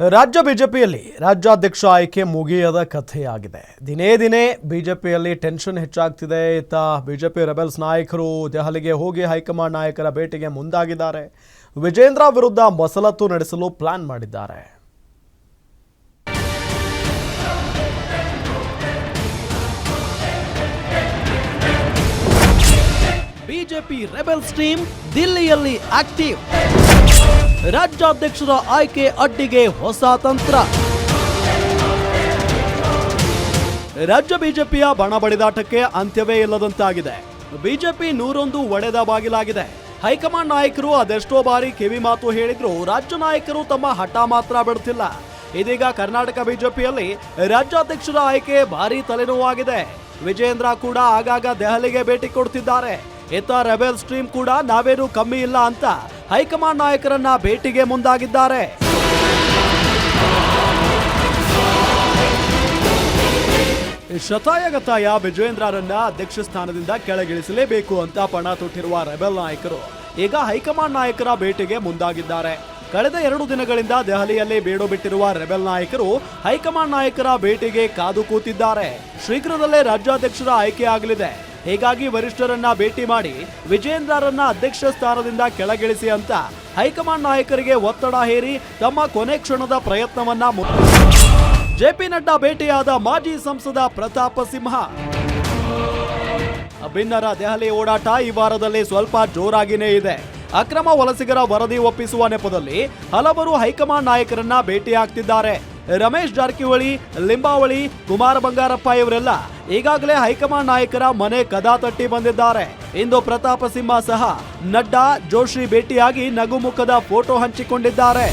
ರಾಜ್ಯ ಬಿಜೆಪಿಯಲ್ಲಿ ರಾಜ್ಯಾಧ್ಯಕ್ಷ ಆಯ್ಕೆ ಮುಗಿಯದ ಕಥೆಯಾಗಿದೆ. ದಿನೇ ದಿನೇ ಬಿಜೆಪಿಯಲ್ಲಿ ಟೆನ್ಷನ್ ಹೆಚ್ಚಾಗ್ತಿದೆ. ಇತ್ತ ಬಿಜೆಪಿ ರೆಬೆಲ್ಸ್ ನಾಯಕರು ದೆಹಲಿಗೆ ಹೋಗಿ ಹೈಕಮಾಂಡ್ ನಾಯಕರ ಭೇಟಿಗೆ ಮುಂದಾಗಿದ್ದಾರೆ. ವಿಜೇಂದ್ರ ವಿರುದ್ಧ ಮಸಲತ್ತು ನಡೆಸಲು ಪ್ಲಾನ್ ಮಾಡಿದ್ದಾರೆ. ಬಿಜೆಪಿ ರೆಬೆಲ್ಸ್ ಟೀಮ್ ದಿಲ್ಲಿಯಲ್ಲಿ ಆಕ್ಟಿವ್. ರಾಜ್ಯಾಧ್ಯಕ್ಷರ ಆಯ್ಕೆ ಅಡ್ಡಿಗೆ ಹೊಸ ತಂತ್ರ. ರಾಜ್ಯ ಬಿಜೆಪಿಯ ಬಣ ಬಡಿದಾಟಕ್ಕೆ ಅಂತ್ಯವೇ ಇಲ್ಲದಂತಾಗಿದೆ. ಬಿಜೆಪಿ ನೂರೊಂದು ಒಡೆದ ಬಾಗಿಲಾಗಿದೆ. ಹೈಕಮಾಂಡ್ ನಾಯಕರು ಅದೆಷ್ಟೋ ಬಾರಿ ಕಿವಿ ಮಾತು ಹೇಳಿದ್ರು, ರಾಜ್ಯ ನಾಯಕರು ತಮ್ಮ ಹಠ ಮಾತ್ರ ಬಿಡ್ತಿಲ್ಲ. ಇದೀಗ ಕರ್ನಾಟಕ ಬಿಜೆಪಿಯಲ್ಲಿ ರಾಜ್ಯಾಧ್ಯಕ್ಷರ ಆಯ್ಕೆ ಭಾರಿ ತಲೆನೋವಾಗಿದೆ. ವಿಜೇಂದ್ರ ಕೂಡ ಆಗಾಗ ದೆಹಲಿಗೆ ಭೇಟಿ ಕೊಡ್ತಿದ್ದಾರೆ. ಇತ್ತ ರೆಬೆಲ್ ಸ್ಟ್ರೀಮ್ ಕೂಡ ನಾವೇನು ಕಮ್ಮಿ ಇಲ್ಲ ಅಂತ ಹೈಕಮಾಂಡ್ ನಾಯಕರನ್ನ ಭೇಟಿಗೆ ಮುಂದಾಗಿದ್ದಾರೆ. ಶತಾಯಗತಾಯ ವಿಜೇಂದ್ರರನ್ನ ಅಧ್ಯಕ್ಷ ಸ್ಥಾನದಿಂದ ಕೆಳಗಿಳಿಸಲೇಬೇಕು ಅಂತ ಪಣ ತೊಟ್ಟಿರುವ ರೆಬೆಲ್ ನಾಯಕರು ಈಗ ಹೈಕಮಾಂಡ್ ನಾಯಕರ ಭೇಟಿಗೆ ಮುಂದಾಗಿದ್ದಾರೆ. ಕಳೆದ ಎರಡು ದಿನಗಳಿಂದ ದೆಹಲಿಯಲ್ಲಿ ಬೇಡು ಬಿಟ್ಟಿರುವ ರೆಬೆಲ್ ನಾಯಕರು ಹೈಕಮಾಂಡ್ ನಾಯಕರ ಭೇಟಿಗೆ ಕಾದು ಕೂತಿದ್ದಾರೆ. ಶೀಘ್ರದಲ್ಲೇ ರಾಜ್ಯಾಧ್ಯಕ್ಷರ ಆಯ್ಕೆ ಆಗಲಿದೆ. ಹೀಗಾಗಿ ವರಿಷ್ಠರನ್ನ ಭೇಟಿ ಮಾಡಿ ವಿಜೇಂದ್ರರನ್ನ ಅಧ್ಯಕ್ಷ ಸ್ಥಾನದಿಂದ ಕೆಳಗಿಳಿಸಿ ಅಂತ ಹೈಕಮಾಂಡ್ ನಾಯಕರಿಗೆ ಒತ್ತಡ ಹೇರಿ ತಮ್ಮ ಕೊನೆ ಕ್ಷಣದ ಪ್ರಯತ್ನವನ್ನ ಜೆಪಿ ನಡ್ಡಾ ಭೇಟಿಯಾದ ಮಾಜಿ ಸಂಸದ ಪ್ರತಾಪ ಸಿಂಹ. ಅಭಿನ್ನರ ದೆಹಲಿ ಓಡಾಟ ಈ ವಾರದಲ್ಲಿ ಸ್ವಲ್ಪ ಜೋರಾಗಿನೇ ಇದೆ. ಅಕ್ರಮ ವಲಸಿಗರ ವರದಿ ಒಪ್ಪಿಸುವ ನೆಪದಲ್ಲಿ ಹಲವರು ಹೈಕಮಾಂಡ್ ನಾಯಕರನ್ನ ಭೇಟಿಯಾಗ್ತಿದ್ದಾರೆ. ರಮೇಶ್ ಜಾರಕಿಹೊಳಿ, ಲಿಂಬಾವಳಿ, ಕುಮಾರ ಬಂಗಾರಪ್ಪ ಇವರೆಲ್ಲ ಈಗಾಗಲೇ ಹೈಕಮಾಂಡ್ ನಾಯಕರ ಮನೆ ಕದಾ ತಟ್ಟಿ ಬಂದಿದ್ದಾರೆ. ಇಂದು ಪ್ರತಾಪ ಸಿಂಹ ಸಹ ನಡ್ಡಾ, ಜೋಶಿ ಭೇಟಿಯಾಗಿ ನಗುಮುಖದ ಫೋಟೋ ಹಂಚಿಕೊಂಡಿದ್ದಾರೆ.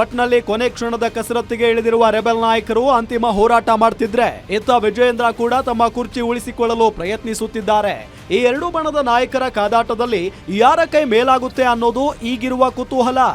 ಒಟ್ನಲ್ಲಿ ಕೊನೆ ಕ್ಷಣದ ಕಸರತ್ತಿಗೆ ಇಳಿದಿರುವ ರೆಬೆಲ್ ನಾಯಕರು ಅಂತಿಮ ಹೋರಾಟ ಮಾಡ್ತಿದ್ರೆ, ಇತ್ತ ವಿಜಯೇಂದ್ರ ಕೂಡ ತಮ್ಮ ಕುರ್ಚಿ ಉಳಿಸಿಕೊಳ್ಳಲು ಪ್ರಯತ್ನಿಸುತ್ತಿದ್ದಾರೆ. ಈ ಎರಡು ಬಣದ ನಾಯಕರ ಕಾದಾಟದಲ್ಲಿ ಯಾರ ಕೈ ಮೇಲಾಗುತ್ತೆ ಅನ್ನೋದು ಈಗಿರುವ ಕುತೂಹಲ.